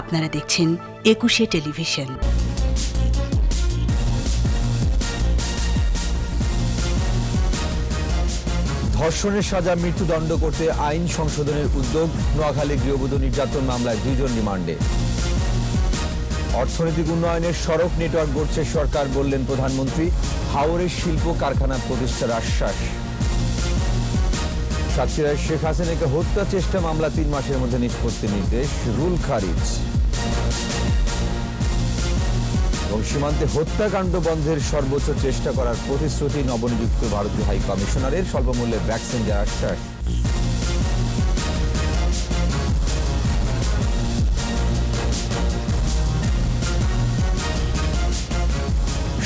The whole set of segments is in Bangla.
আপনারা দেখছেন একুশে টেলিভিশন। ধর্ষণের সাজা, মৃত্যুদণ্ড করতে আইন সংশোধনের উদ্যোগ, নোয়াখালী গৃহবধূ নির্যাতন মামলায় দুইজন রিমান্ডে। অর্থনৈতিক উন্নয়নের সড়ক নেটওয়ার্ক গড়ছে সরকার, বললেন প্রধানমন্ত্রী। হাওরের শিল্প কারখানা প্রতিষ্ঠার আশ্বাস। সাতক্ষীরায় শেখ হাসিনাকে হত্যা চেষ্টা মামলা তিন মাসের মধ্যে নিষ্পত্তি নির্দেশ, রুল খারিজ। এবং সীমান্তে হত্যাকাণ্ড বন্ধের সর্বোচ্চ চেষ্টা করার প্রতিশ্রুতি নবনিযুক্ত ভারতীয় হাই কমিশনারের স্বল্পমূল্যে ভ্যাকসিন দেওয়ার আশ্বাস।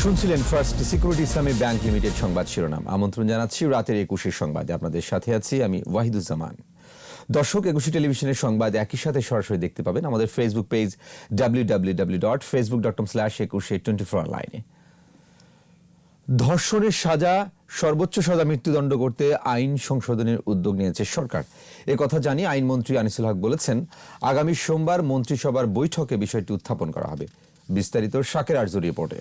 শুনছিলেন First Security Islami Bank Limited সংবাদ শিরোনাম। আমন্ত্রণ জানাচ্ছি রাতের একুশের সংবাদে। আপনাদের সাথে আছি আমি ওয়াহিদুজ্জামান। দর্শক, একুশে টেলিভিশনের সংবাদ একই সাথে সরাসরি দেখতে পাবেন আমাদের Facebook page W W W dot Facebook dot com slash Ekushey twenty four অনলাইনে। ধর্ষণের সাজা, সর্বোচ্চ সাজা, মৃত্যুদণ্ড করতে আইন সংশোধনের উদ্যোগ নিয়েছে সরকার। এ কথা জানিয়ে আইনমন্ত্রী আনিসুল হক বলেছেন, আগামী সোমবার মন্ত্রিসভার বৈঠকে বিষয়টি উত্থাপন করা হবে। বিস্তারিত শাকের আর্য রিপোর্টে।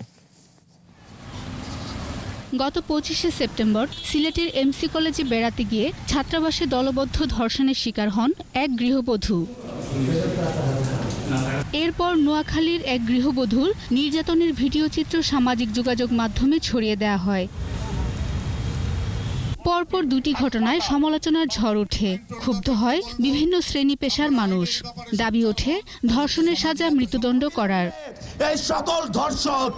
গত পঁচিশে সেপ্টেম্বর সিলেটের এমসি কলেজে বেড়াতে গিয়ে ছাত্রাবাসে দলবদ্ধ ধর্ষণের শিকার হন এক গৃহবধূ। এরপর নোয়াখালীর এক গৃহবধূর নির্যাতনের ভিডিও চিত্র সামাজিক যোগাযোগ মাধ্যমে ছড়িয়ে দেওয়া হয়। পরপর দুটি ঘটনায় সমালোচনার ঝড় ওঠে। ক্ষুব্ধ হয় বিভিন্ন শ্রেণি পেশার মানুষ। দাবি ওঠে ধর্ষণের সাজা মৃত্যুদণ্ড করার। এই সকল ধর্ষণ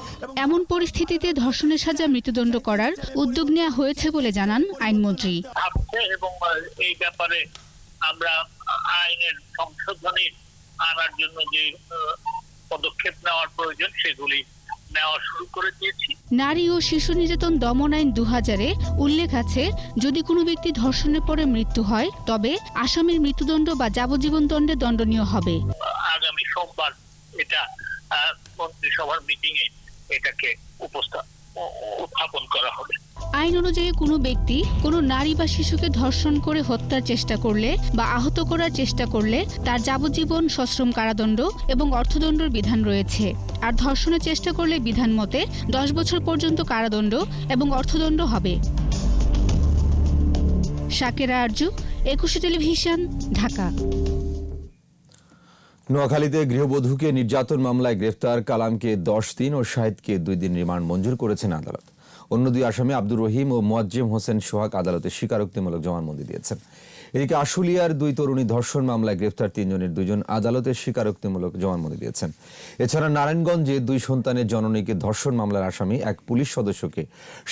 এমন পরিস্থিতিতে ধর্ষণের সাজা মৃত্যুদণ্ড করার উদ্যোগ নেওয়া হয়েছে বলে জানান আইনমন্ত্রী। এবং এই ব্যাপারে আমরা আইনের সংশোধনী আনার জন্য যে পদক্ষেপ নেওয়ার প্রয়োজন সেগুলি নেওয়া শুরু করে দিয়েছি। নারী ও শিশু নির্যাতন দমন আইন দু হাজারে উল্লেখ আছে যদি কোনো ব্যক্তি ধর্ষণের পরে মৃত্যু হয় তবে আসামির মৃত্যুদণ্ড বা যাবজ্জীবন দণ্ডে দণ্ডনীয় হবে। আগামী সোমবার এটা মন্ত্রিসভার মিটিং এ এটাকে উপস্থাপন উত্থাপন করা হবে। আইন অনুযায়ী কোনো ব্যক্তি কোনো নারী বা শিশুকে ধর্ষণ করে হত্যার চেষ্টা করলে বা আহত করার চেষ্টা করলে তার যাবজ্জীবন সশ্রম কারাদণ্ড এবং অর্থদণ্ডের বিধান রয়েছে। আর ধর্ষণের চেষ্টা করলে বিধান মতে দশ বছর পর্যন্ত কারাদণ্ড এবং অর্থদণ্ড হবে। শাকেরা আরজু, একুশে টেলিভিশন, ঢাকা। নোয়াখালীতে গৃহবধূকে নির্যাতন মামলায় গ্রেফতার, কালামকে দশ দিন ও শাহিদকে দুই দিন রিমান্ড মঞ্জুর করেছেন আদালত। অন্য দুই আসামি আব্দুর রহিম ও মোয়াজ্জেম হোসেন সোহাগ আদালতে স্বীকারোক্তিমূলক জবানবন্দি দিয়েছেন। এদিকে আশুলিয়ার দুই তরুণী ধর্ষণ মামলায় গ্রেফতার তিনজনের দুজন আদালতে স্বীকারোক্তিমূলক জবানবন্দি দিয়েছেন। এছাড়া নারায়ণগঞ্জে দুই সন্তানের জননীকে ধর্ষণ মামলার আসামি এক পুলিশ সদস্যকে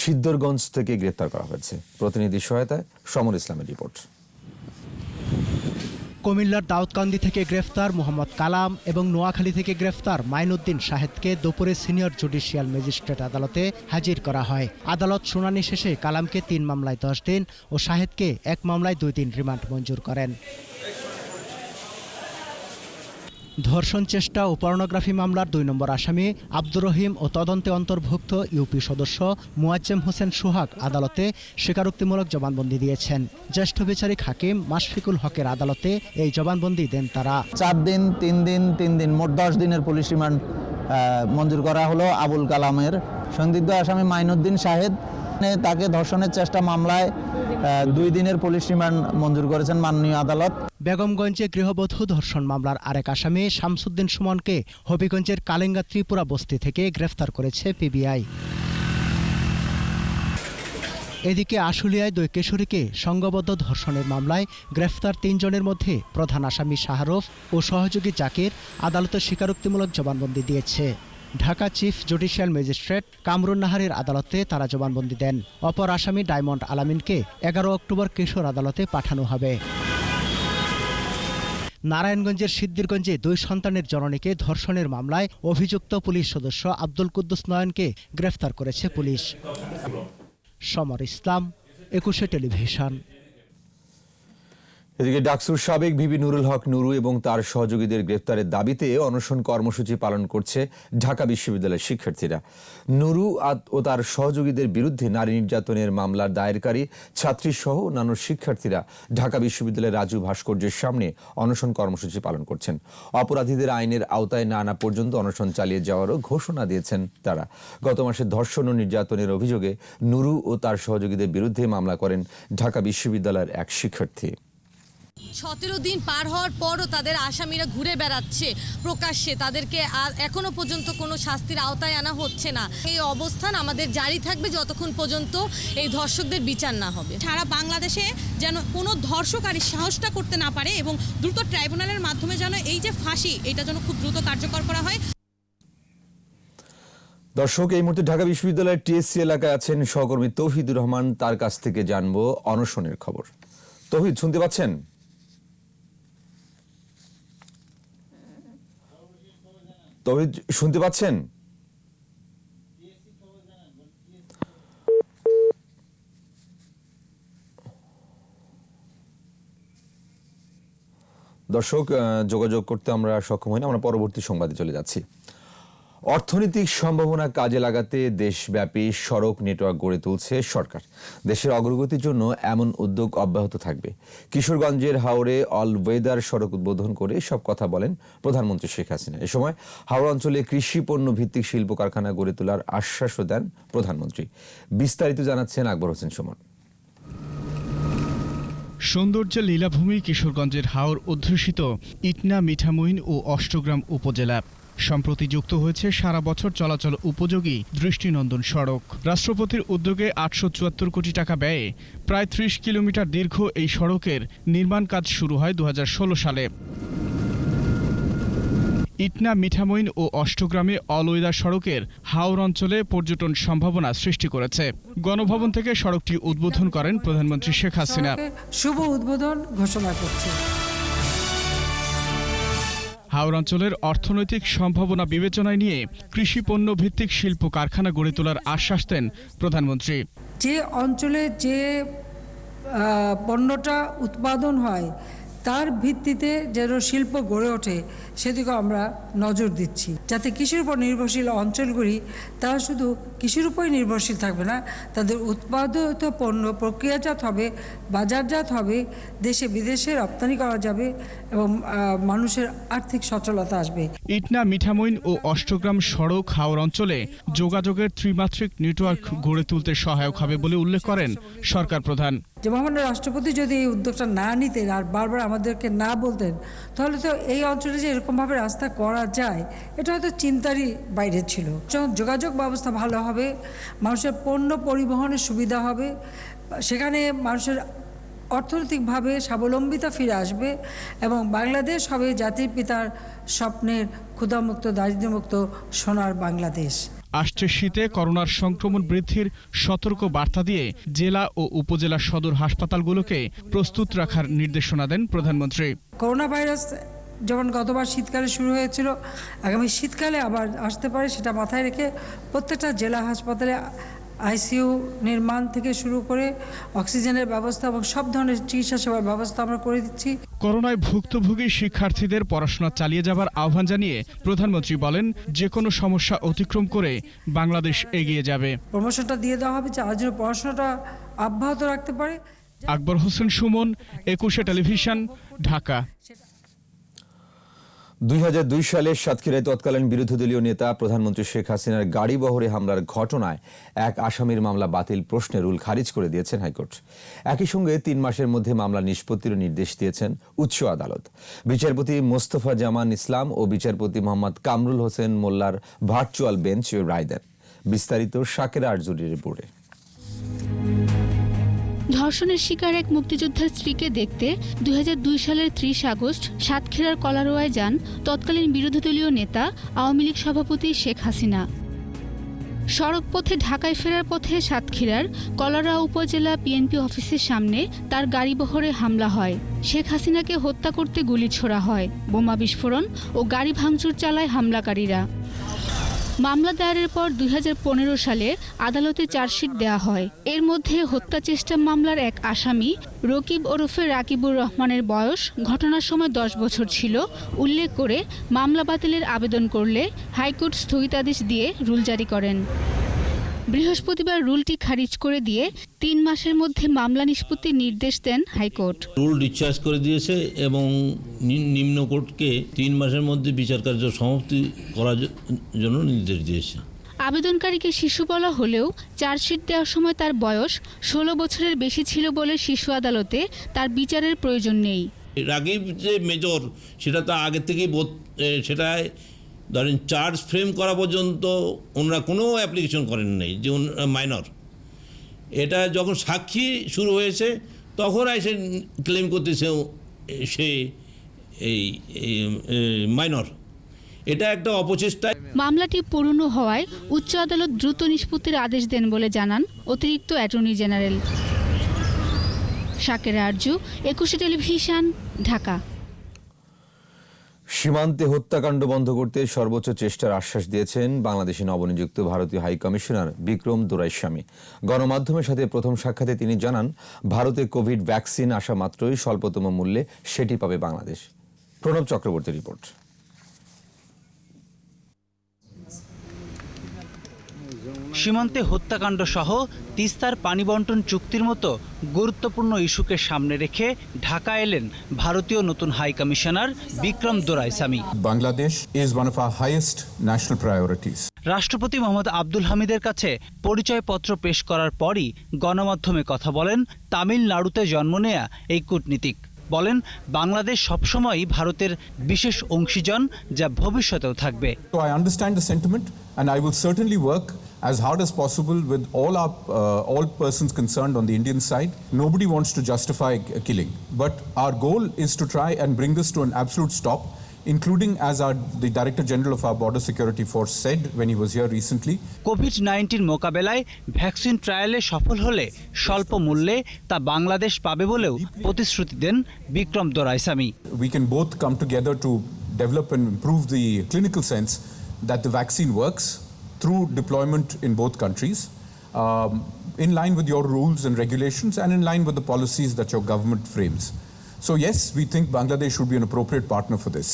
সিদ্ধরগঞ্জ থেকে গ্রেফতার করা হয়েছে। প্রতিনিধি সহায়তায় সমর ইসলামের রিপোর্ট। কুমিল্লার দাউদকান্দি থেকে গ্রেফতার মোহাম্মদ কালাম এবং নোয়াখালী থেকে গ্রেফতার মাইনুদ্দিন শাহেদকে দুপুরে সিনিয়র জুডিশিয়াল ম্যাজিস্ট্রেট আদালতে হাজির করা হয়। আদালত শুনানি শেষে কালামকে তিন মামলায় দশ দিন ও শাহেদকে এক মামলায় দুই দিন রিমান্ড মঞ্জুর করেন। ধর্ষণ চেষ্টা ও পর্নোগ্রাফি মামলার দুই নম্বর আসামি আব্দুর রহিম ও তদন্তে অন্তর্ভুক্ত ইউপি সদস্য মুয়াজ্জেম হোসেন সোহাগ আদালতে স্বীকারোক্তিমূলক জবানবন্দি দিয়েছেন। জ্যেষ্ঠ বিচারিক হাকিম মাশফিকুল হকের আদালতে এই জবানবন্দি দেন তারা। চার দিন, তিন দিন তিন দিন, মোট দশ দিনের পুলিশ রিমান্ড মঞ্জুর করা হলো আবুল কালামের। সন্দিগ্ধ আসামি মাইনুদ্দিন মানে তাকে ধর্ষণের চেষ্টা মামলায় দুই দিনের পুলিশ রিমান্ড মঞ্জুর করেছেন মাননীয় আদালত। বেগমগঞ্জে গৃহবধূ ধর্ষণ মামলার আরেক আসামি শামসুদ্দিন সুমনকে হবিগঞ্জের কালেঙ্গা ত্রিপুরা বস্তি থেকে গ্রেফতার করেছে পিবিআই। এদিকে আশুলিয়ায় দুই কিশোরীকে সংঘবদ্ধ ধর্ষণের মামলায় গ্রেফতার তিনজনের মধ্যে প্রধান আসামি শাহরুফ ও সহযোগী জাকির আদালতে স্বীকারোক্তিমূলক জবানবন্দি দিয়েছে। Dhaka chief judicial magistrate Kamrun নাহারের আদালতে তারা জবানবন্দি দেন। অপর আসামি ডায়মন্ড আলামিনকে এগারো অক্টোবর কিশোর আদালতে পাঠানো হবে। নারায়ণগঞ্জের সিদ্দিরগঞ্জে দুই সন্তানের জননীকে ধর্ষণের মামলায় অভিযুক্ত পুলিশ সদস্য আব্দুল কুদ্দুস নয়নকে গ্রেফতার করেছে পুলিশ। সমর ইসলাম, একুশে টেলিভিশন। এদিকে ডাকসুর সাবেক ভিবি নুরুল হক নুরু এবং তার সহযোগীদের গ্রেফতারের দাবিতে অনশন কর্মসূচি পালন করছে ঢাকা বিশ্ববিদ্যালয়ের শিক্ষার্থীরা। নুরু ও তার সহযোগীদের বিরুদ্ধে নারী নির্যাতনের মামলার দায়েরকারী, ছাত্রী সহ অন্যান্য শিক্ষার্থীরা ঢাকা বিশ্ববিদ্যালয়ের রাজু ভাস্কর্যের সামনে অনশন কর্মসূচি পালন করছেন। অপরাধীদের আইনের আওতায় না আনা পর্যন্ত অনশন চালিয়ে যাওয়ারও ঘোষণা দিয়েছেন তারা। গত মাসে ধর্ষণ ও নির্যাতনের অভিযোগে নুরু ও তার সহযোগীদের বিরুদ্ধে মামলা করেন ঢাকা বিশ্ববিদ্যালয়ের এক শিক্ষার্থী। সতেরো দিন পার হওয়ার পরও তাদের আসামিরা ঘুরে বেড়াচ্ছে প্রকাশ্যে। তাদেরকে আর এখনও পর্যন্ত কোনো শাস্তির আওতায় আনা হচ্ছে না। এই অবস্থান আমাদের জারি থাকবে যতক্ষণ পর্যন্ত এই ধর্ষকদের বিচার না হবে। সারা বাংলাদেশে যেন কোনো ধর্ষকারী সাহসটা করতে না পারে এবং দ্রুত ট্রাইব্যুনালের মাধ্যমে যেন এই যে ফাঁসি এটা যেন খুব দ্রুত কার্যকর করা হয়। দর্শক এই মুহূর্তে ঢাকা বিশ্ববিদ্যালয়ের টিএসসি এলাকায় আছেন সহকর্মী তৌহিদুর রহমান। তার কাছ থেকে জানব অনশনের খবর। তৌহিদ শুনতে পাচ্ছেন? তৌহিদ শুনতে পাচ্ছেন? দর্শক যোগাযোগ করতে আমরা সক্ষম হইনি আমরা পরবর্তী সংবাদে চলে যাচ্ছি। অর্থনৈতিক সম্ভাবনা কাজে লাগাতে দেশব্যাপী সড়ক নেটওয়ার্ক গড়ে তুলছে সরকার। দেশের অগ্রগতির জন্য এমন উদ্যোগ অব্যাহত থাকবে। কিশোরগঞ্জের হাওড়ে অল ওয়েদার সড়ক উদ্বোধন করে সব কথা বলেন প্রধানমন্ত্রী শেখ হাসিনা। এ সময় হাওড়া অঞ্চলে কৃষি পণ্য ভিত্তিক শিল্প কারখানা গড়ে তোলার আশ্বাসও দেন প্রধানমন্ত্রী। বিস্তারিত জানাচ্ছেন আকবর হোসেন সুমন। সৌন্দর্যের লীলাভূমি কিশোরগঞ্জের হাওর অধ্যুষিত ইটনা, মিঠামইন ও অষ্টগ্রাম উপজেলা। সম্প্রতি যুক্ত হয়েছে সারা বছর চলাচল উপযোগী দৃষ্টিনন্দন সড়ক। রাষ্ট্রপতির উদ্যোগে আটশো চুয়াত্তর কোটি টাকা ব্যয়ে প্রায় ত্রিশ কিলোমিটার দীর্ঘ এই সড়কের নির্মাণ কাজ শুরু হয় দু হাজার ষোলো সালে। ইটনা, মিঠামইন ও অষ্টগ্রামে অলওয়েদার সড়কের হাওর অঞ্চলে পর্যটন সম্ভাবনা সৃষ্টি করেছে। গণভবন থেকে সড়কটি উদ্বোধন করেন প্রধানমন্ত্রী শেখ হাসিনা। শুভ উদ্বোধন ঘোষণা করছি। হাওর অঞ্চলের অর্থনৈতিক সম্ভাবনা বিবেচনায় নিয়ে কৃষি পণ্য ভিত্তিক শিল্প কারখানা গড়ে তোলার আশ্বাস দেন প্রধানমন্ত্রী। যে অঞ্চলে যে পণ্যটা উৎপাদন হয়, তার ভিত্তিতে যেন শিল্প গড়ে ওঠে সেদিকে আমরা নজর দিচ্ছি। যাতে কৃষির উপর নির্ভরশীল অঞ্চলগুলি তারা শুধু কৃষির উপরই নির্ভরশীল থাকবে না তাদের উৎপাদিত পণ্য প্রক্রিয়াজাত হবে বাজারজাত হবে দেশে বিদেশে রপ্তানি করা যাবে এবং মানুষের আর্থিক সচলতা আসবে। ইটনা মিঠামইন ও অষ্টগ্রাম সড়ক হাওর অঞ্চলে যোগাযোগের ত্রিমাত্রিক নেটওয়ার্ক গড়ে তুলতে সহায়ক হবে বলে উল্লেখ করেন সরকার প্রধান। যে মহামান্য রাষ্ট্রপতি যদি এই উদ্যোগটা না নিতেন আর বারবার আমাদেরকে না বলতেন তাহলে তো এই অঞ্চলে যে এরকমভাবে রাস্তা করা যায় এটা হয়তো চিন্তারই বাইরে ছিল। যোগাযোগ ব্যবস্থা ভালো হবে মানুষের পণ্য পরিবহনের সুবিধা হবে সেখানে মানুষের অর্থনৈতিকভাবে স্বাবলম্বিতা ফিরে আসবে এবং বাংলাদেশ হবে জাতির পিতার স্বপ্নের ক্ষুধামুক্ত দারিদ্র্যমুক্ত সোনার বাংলাদেশ। আসছে শীতে করোনার সংক্রমণ বৃদ্ধির সতর্ক বার্তা দিয়ে জেলা ও উপজেলা সদর হাসপাতালগুলোকে প্রস্তুত রাখার নির্দেশনা দেন প্রধানমন্ত্রী। করোনা ভাইরাস যেমন গতবার শীতকালে শুরু হয়েছিল আগামী শীতকালে আবার আসতে পারে সেটা মাথায় রেখে প্রত্যেকটা জেলা হাসপাতালে আইসিইউ নির্মাণ থেকে শুরু করে অক্সিজেনের ব্যবস্থা এবং সব ধরনের চিকিৎসা সেবার ব্যবস্থা আমরা করে দিচ্ছি। করোনায় ভুক্তভোগী শিক্ষার্থীদের পড়াশোনা চালিয়ে যাবার আহ্বান জানিয়ে প্রধানমন্ত্রী বলেন যে কোনো সমস্যা অতিক্রম করে বাংলাদেশ এগিয়ে যাবে। প্রমোশনটা দিয়ে দেওয়া হবে যে যেন পড়াশোনাটা অব্যাহত রাখতে পারে। আকবর হোসেন সুমন একুশে টেলিভিশন ঢাকা। দুই সালে সাতক্ষীরায় তৎকালীন বিরোধী দলীয় নেতা প্রধানমন্ত্রী শেখ হাসিনার গাড়ি বহরে হামলার ঘটনায় এক আসামির মামলা বাতিল প্রশ্নের রুল খারিজ করে দিয়েছেন হাইকোর্ট। একই সঙ্গে তিন মাসের মধ্যে মামলা নিষ্পত্তির নির্দেশ দিয়েছেন উচ্চ আদালত। বিচারপতি মোস্তফা জামান ইসলাম ও বিচারপতি মোহাম্মদ কামরুল হোসেন মোল্লার ভার্চুয়াল বেঞ্চ রায় দেন। বিস্তারিত শাকের আরজুরির রিপোর্টে। ধর্ষণের শিকার এক মুক্তিযোদ্ধার স্ত্রীকে দেখতে দুই হাজার দুই সালের ত্রিশ আগস্ট সাতক্ষীরার কলারোয়ায় যান তৎকালীন বিরোধী দলীয় নেতা আওয়ামী লীগ সভাপতি শেখ হাসিনা। সড়ক পথে ঢাকায় ফেরার পথে সাতক্ষীরার কলারা উপজেলা বিএনপি অফিসের সামনে তার গাড়িবহরে হামলা হয়। শেখ হাসিনাকে হত্যা করতে গুলি ছোড়া হয়। বোমা বিস্ফোরণ ও গাড়ি ভাঙচুর চালায় হামলাকারীরা। মামলা দায়েরের পর দুই হাজার পনেরো সালে আদালতে চার্জশিট দেওয়া হয়। এর মধ্যে হত্যা চেষ্টা মামলার এক আসামি, রকিব ওরফে রাকিবুর রহমানের বয়স, ঘটনার সময় দশ বছর ছিল। উল্লেখ করে, মামলা বাতিলের আবেদন করলে হাইকোর্ট স্থগিতাদেশ দিয়ে রুল জারি করেন। বৃহস্পতিবার রুলটি খারিজ করে দিয়ে তিন মাসের মধ্যে মামলা নিষ্পত্তির নির্দেশ দেন হাইকোর্ট। রুল ডিসচার্জ করে দিয়েছে এবং নিম্ন কোর্টকে তিন মাসের মধ্যে বিচার কার্য সমাপ্তি করার জন্য নির্দেশ দিয়েছে। আবেদনকারীকে শিশু বলা হলেও চার্জশিট দেওয়ার সময় তার বয়স ষোলো বছরের বেশি ছিল বলে শিশু আদালতে তার বিচারের প্রয়োজন নেই। রাগিব যে মেজর সেটা তো আগে থেকেই বোধ সেটায় ধরেন চার্জ ফ্রেম করা পর্যন্ত ওনারা কোনো অ্যাপ্লিকেশন করেন নাই, যে মাইনর এটা যখন সাক্ষী শুরু হয়েছে, তখন এসে ক্লেম করতেছে সে এই মাইনর এটা একটা অপচেষ্টা মামলাটি পুরনো হওয়ায় উচ্চ আদালত দ্রুত নিষ্পত্তির আদেশ দেন বলে জানান অতিরিক্ত অ্যাটর্নি জেনারেল। শাকের আরজু, একুশে টেলিভিশন, ঢাকা। সীমান্তে হত্যাকাণ্ড বন্ধ করতে সর্বোচ্চ চেষ্টার আশ্বাস দিয়েছেন বাংলাদেশে নবনিযুক্ত ভারতীয় হাই কমিশনার বিক্রম দোরাইস্বামী। গণমাধ্যমের সাথে প্রথম সাক্ষাতে তিনি জানান, ভারতে কোভিড ভ্যাকসিন আসা মাত্রই স্বল্পতম মূল্যে সেটি পাবে বাংলাদেশ। প্রণব চক্রবর্তী রিপোর্ট। সীমান্তে হত্যাকাণ্ড সহ তিস্তার পানি বন্টন চুক্তির মতো গুরুত্বপূর্ণ ইস্যুকে সামনে রেখে ঢাকা এলেন ভারতীয় নতুন high commissioner Vikram Doraiswami Bangladesh is one of our highest national priorities. রাষ্ট্রপতি মোহাম্মদ আব্দুল হামিদের কাছে পরিচয়পত্র পেশ করার পরই গণমাধ্যমে কথা বলেন তামিলনাড়ুতে জন্ম নেয়া এই কূটনীতিক বলেন বাংলাদেশ সবসময়ই ভারতের বিশেষ অংশীজন যা ভবিষ্যতেও থাকবে তো I understand the sentiment, and I will certainly work as hard as possible with all our uh, all persons concerned on the Indian side. Nobody wants to justify killing, but our goal is to try and bring this to an absolute stop. Including, as our, the Director General of our Border Security Force said when he was here recently, COVID nineteen মোকাবেলায় ভ্যাকসিন ট্রায়ালে সফল হলে স্বল্প মূল্যে তা বাংলাদেশ পাবে বলেও প্রতিশ্রুতি দেন Vikram Doraiswami we can both come together to develop and improve the clinical sense that the vaccine works through deployment in both countries, um, in line with your rules and regulations and in line with the policies that your government frames. So, yes, we think Bangladesh should be an appropriate partner for this.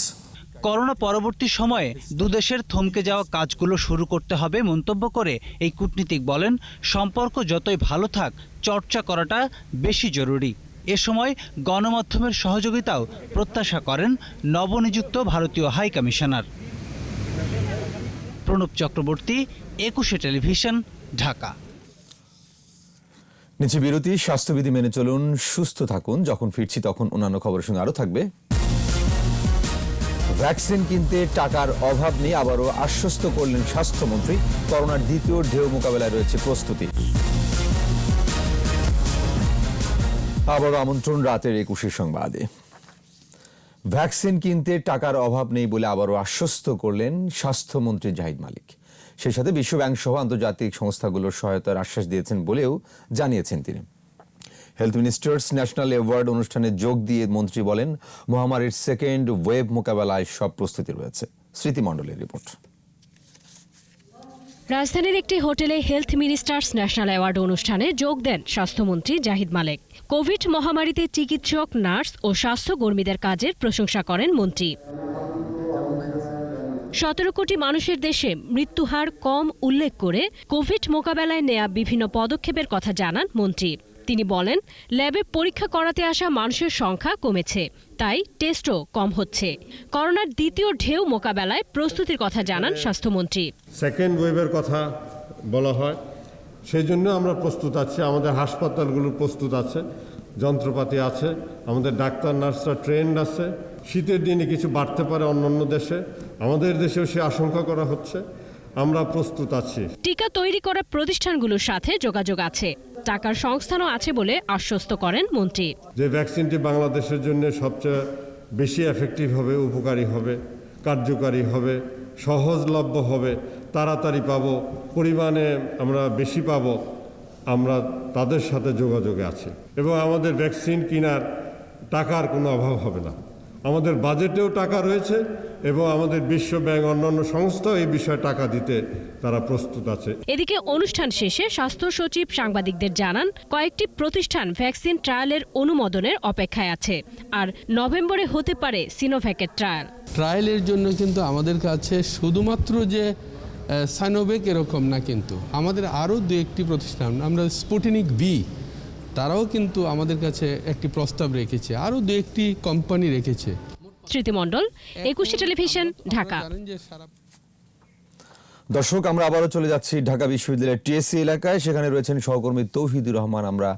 Corona পরবর্তী সময়ে দুদেশের থমকে যাওয়া কাজগুলো শুরু করতে হবে মন্তব্য করে এই কূটনীতিক বলেন, সম্পর্ক যতই ভালো থাক, চর্চা করাটা বেশি জরুরি। এ সময় গণমাধ্যমের সহযোগিতাও প্রত্যাশা করেন নবনিযুক্ত ভারতীয় হাই কমিশনার। প্রণব চক্রবর্তী, একুশে টেলিভিশন, ঢাকা। নিচে বিরতি, স্বাস্থ্যবিধি মেনে চলুন, সুস্থ থাকুন, যখন ফিরছি তখন অন্যান্য খবরের সঙ্গে আরও থাকবে ভ্যাকসিন কিনতে টাকার অভাব নেই আবারও আশ্বস্ত করলেন স্বাস্থ্যমন্ত্রী। করোনার দ্বিতীয় ঢেউ মোকাবেলায় রয়েছে প্রস্তুতি। আবারও আমন্ত্রণ রাতের একুশে সংবাদে। ভ্যাকসিন কিনতে টাকার অভাব নেই বলে আবারও আশ্বস্ত করলেন স্বাস্থ্যমন্ত্রী জাহিদ মালিক। সেই সাথে বিশ্বব্যাংক সহ আন্তর্জাতিক সংস্থাগুলোর সহায়তার আশ্বাস দিয়েছেন বলেও জানিয়েছেন তিনি। হেলথ মিনিস্টার্স ন্যাশনাল অ্যাওয়ার্ড অনুষ্ঠানে যোগ দিয়ে মন্ত্রী বলেন, মহামারীর সেকেন্ড ওয়েভ মোকাবেলায় সব প্রস্তুতি রয়েছে। স্মৃতিমণ্ডলের রিপোর্ট। রাজধানীর একটি হোটেলে হেলথ মিনিস্টার্স ন্যাশনাল অ্যাওয়ার্ড অনুষ্ঠানে যোগ দেন স্বাস্থ্যমন্ত্রী জাহিদ মালেক। কোভিড মহামারীতে চিকিৎসক, নার্স ও স্বাস্থ্যকর্মীদের কাজের প্রশংসা করেন মন্ত্রী। সতেরো কোটি মানুষের দেশে মৃত্যুহার কম উল্লেখ করে কোভিড মোকাবেলায় নেয়া বিভিন্ন পদক্ষেপের কথা জানান মন্ত্রী। তিনি বলেন, ল্যাবে পরীক্ষা করাতে আসা মানুষের সংখ্যা কমেছে, তাই টেস্টও কম হচ্ছে। করোনার দ্বিতীয় ঢেউ মোকাবেলায় প্রস্তুতির কথা জানান স্বাস্থ্যমন্ত্রী। সেকেন্ড ওয়েভের কথা বলা হয় সেই জন্য আমরা প্রস্তুত আছি। আমাদের হাসপাতালগুলো প্রস্তুত আছে, যন্ত্রপাতি আছে, আমাদের ডাক্তার, নার্সরা ট্রেন্ড আছে। শীতের দিনে কিছু বাড়তে পারে অন্যান্য দেশে। আমাদের দেশেও সে আশঙ্কা করা হচ্ছে। আমরা প্রস্তুত আছি। টিকা তৈরি করা প্রতিষ্ঠানগুলোর সাথে যোগাযোগ আছে। টাকার সংস্থানও আছে বলে আশ্বস্ত করেন মন্ত্রী। যে ভ্যাকসিনটি বাংলাদেশের জন্য সবচেয়ে বেশি এফেক্টিভ হবে উপকারী হবে কার্যকারী হবে সহজলভ্য হবে তাড়াতাড়ি পাবো পরিমাণে আমরা বেশি পাবো আমরা তাদের সাথে যোগাযোগে আছি। এবং আমাদের ভ্যাকসিন কেনার টাকার কোনো অভাব হবে না। আমাদের বাজেটেও টাকা রয়েছে এবং আমাদের বিশ্ব ব্যাংক অন্যান্য সংস্থাও এই বিষয়ে টাকা দিতে তারা প্রস্তুত আছে। এদিকে অনুষ্ঠান শেষে স্বাস্থ্য সচিব সাংবাদিকদের জানান কয়েকটি প্রতিষ্ঠান ভ্যাকসিন ট্রায়ালের অনুমোদনের অপেক্ষায় আছে আর নভেম্বরে হতে পারে সিনোভ্যাকের ট্রায়াল। ট্রায়ালের জন্য কিন্তু আমাদের কাছে শুধুমাত্র যে সাইনোভেক এরকম না কিন্তু আমাদের আরও দু একটি প্রতিষ্ঠান আমরা স্পুটিনিক ভি তারাও কিন্তু আমাদের কাছে একটি প্রস্তাব রেখেছে আরও দু একটি কোম্পানি রেখেছে। স্মৃতিমণ্ডল একুশে টেলিভিশন ঢাকা। দর্শক আমরা আবারও চলে যাচ্ছি ঢাকা বিশ্ববিদ্যালয়ের টিএসসি এলাকায়। সেখানে রয়েছেন সহকর্মী তৌহিদুর রহমান। আমরা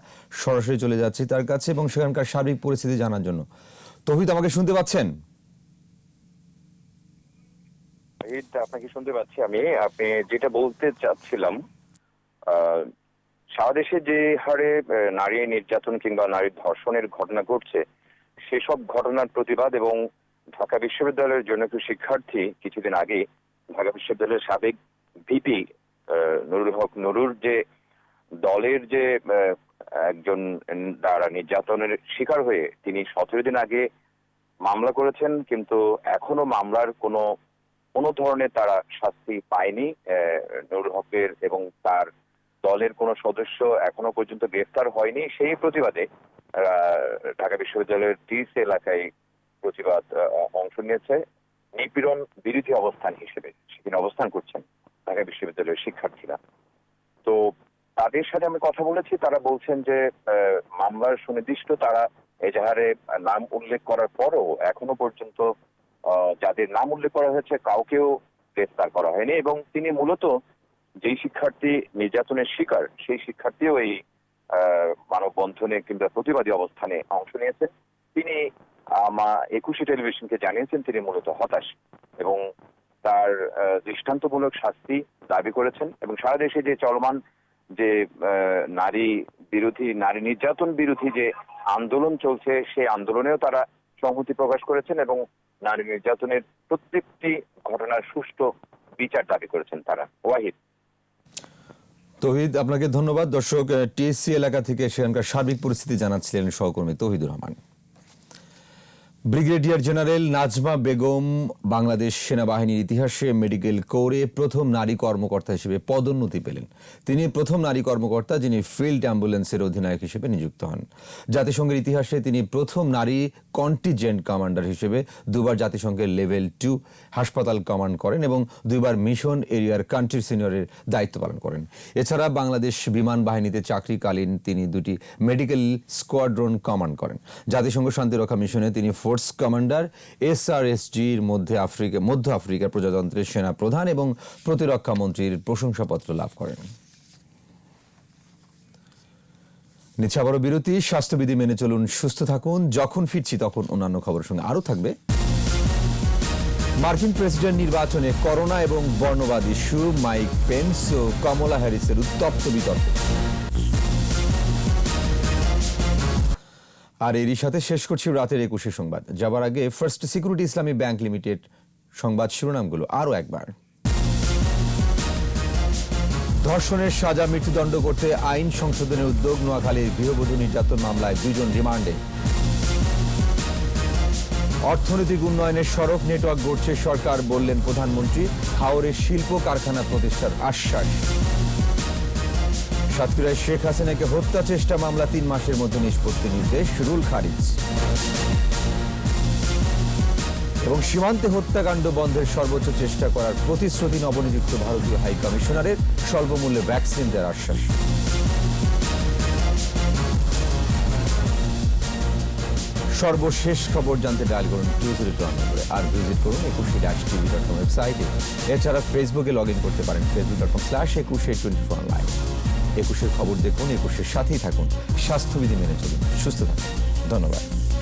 সরাসরি চলে যাচ্ছি তার কাছে এবং সেখানকার সার্বিক পরিস্থিতি জানার জন্য। তৌহিদ আমাকে শুনতে পাচ্ছেন? আপনাকে শুনতে পাচ্ছি আমি। আপনি যেটা বলতে চাচ্ছিলাম সারা দেশে যে হারে নারী নির্যাতন কিংবা নারী ধর্ষণের ঘটনা ঘটছে, সেসব ঘটনার প্রতিবাদ এবং ঢাকা বিশ্ববিদ্যালয়ের জন্য একটু শিক্ষার্থী কিছুদিন আগে ঢাকা বিশ্ববিদ্যালয়ের সাবেক ভিপি নুরুল হক নুরুর যে দলের যে একজন দ্বারা নির্যাতনের শিকার হয়ে তিনি সতেরো দিন আগে মামলা করেছেন, কিন্তু এখনও মামলার কোনো কোনো ধরনের তারা শাস্তি পায়নি নুরুল হকের এবং তার দলের কোনো সদস্য এখনও পর্যন্ত গ্রেফতার হয়নি, সেই প্রতিবাদে ঢাকা বিশ্ববিদ্যালয়ের টিস এলাকায় প্রতিবাদ অংশ নিয়েছে। নিপীড়ন বিরোধী অবস্থান হিসেবে সেখানে অবস্থান করছেন ঢাকা বিশ্ববিদ্যালয়ের শিক্ষার্থীরা। তো তাদের সাথে আমি কথা বলেছি, তারা বলছেন যে মামলার সুনির্দিষ্ট, তারা এজাহারে নাম উল্লেখ করার পরও এখনও পর্যন্ত যাদের নাম উল্লেখ করা হয়েছে, কাউকেও গ্রেফতার করা হয়নি এবং তিনি মূলত যেই শিক্ষার্থী নির্যাতনের শিকার, সেই শিক্ষার্থীও এই মানববন্ধনে কিংবা প্রতিবাদী অবস্থানে অংশ নিয়েছেন। তিনি একুশে টেলিভিশনকে জানিয়েছেন তিনি মূলত হতাশ এবং তার দৃষ্টান্তমূলক শাস্তি দাবি করেছেন এবং সারা দেশে যে চলমান যে নারী বিরোধী, নারী নির্যাতন বিরোধী যে আন্দোলন চলছে, সেই আন্দোলনেও তারা সংহতি প্রকাশ করেছেন এবং নারী নির্যাতনের প্রত্যেকটি ঘটনার সুষ্ঠু বিচার দাবি করেছেন তারা। ওয়াহিদ। তৌহিদ আপনাকে ধন্যবাদ। দর্শক টিএসসি এলাকা থেকে সেখানকার সার্বিক পরিস্থিতি জানাচ্ছিলেন সহকর্মী তহিদুর রহমান। ব্রিগেডিয়ার জেনারেল নাজমা বেগম বাংলাদেশ সেনাবাহিনীর ইতিহাসে মেডিকেল কোরে প্রথম নারী কর্মকর্তা হিসেবে পদোন্নতি পেলেন। তিনি প্রথম নারী কর্মকর্তা যিনি ফিল্ড অ্যাম্বুলেন্সের অধিনায়ক হিসেবে নিযুক্ত হন। জাতিসংঘের ইতিহাসে তিনি প্রথম নারী কন্টিজেন্ট কমান্ডার হিসেবে দুবার জাতিসংঘের লেভেল টু হাসপাতাল কমান্ড করেন এবং দুইবার মিশন এরিয়ার কান্ট্রি সিনিয়রের দায়িত্ব পালন করেন। এছাড়া বাংলাদেশ বিমান বাহিনীতে চাকরিকালীন তিনি দুটি মেডিকেল স্কোয়াড্রন কমান্ড করেন। জাতিসংঘ শান্তিরক্ষা মিশনে তিনি ফোর্স কমান্ডার এসআরএসজির মধ্যে আফ্রিকা, মধ্য আফ্রিকার প্রজাতন্ত্রের সেনা প্রধান এবং প্রতিরক্ষা মন্ত্রীর প্রশংসাপত্র লাভ করেন। নিচ্ছে আবারও বিরতি, স্বাস্থ্যবিধি মেনে চলুন, সুস্থ থাকুন, যখন ফিরছি তখন অন্যান্য খবরের সঙ্গে আরও থাকবে। মার্কিন প্রেসিডেন্ট নির্বাচনে করোনা এবং বর্ণবাদ ইস্যু, মাইক পেন্স ও কমলা হ্যারিসের উত্তপ্ত বিতর্ক। আর এরই সাথে শেষ করছি রাতের একুশে সংবাদ। যাবার আগে First Security Islami Bank Limited সংবাদ শিরোনামগুলো আরও একবার। ধর্ষণের সাজা, মৃত্যুদণ্ড করতে আইন সংশোধনের উদ্যোগ, নোয়াখালীর গৃহবধূ নির্যাতন মামলায় দুজন রিমান্ডে। অর্থনৈতিক উন্নয়নের সড়ক নেটওয়ার্ক গড়ছে সরকার, বললেন প্রধানমন্ত্রী। হাওড়ে শিল্প কারখানা প্রতিষ্ঠার আশ্বাস। সাতক্ষীরায় শেখ হাসিনাকে হত্যা চেষ্টা মামলা তিন মাসের মধ্যে নিষ্পত্তি নির্দেশ রুল খারিজ। এবং সীমান্তে হত্যাকাণ্ড বন্ধের সর্বোচ্চ চেষ্টা করার প্রতিশ্রুতি নবনিযুক্ত ভারতীয় হাই কমিশনারের স্বল্পমূল্যে ভ্যাকসিন দেওয়ার আশ্বাস। সর্বশেষ খবর জানতে ডায়াল করুন টু জিরো টু নম্বরে আর ভিজিট করুন একুশে ড্যাশ টিভি ডট কম ওয়েবসাইটে। এছাড়া ফেসবুকে লগ ইন করতে পারেন Facebook dot com slash Ekushey twenty four live একুশের খবর দেখুন একুশের সাথেই থাকুন। স্বাস্থ্যবিধি মেনে চলুন। সুস্থ থাকুন। ধন্যবাদ।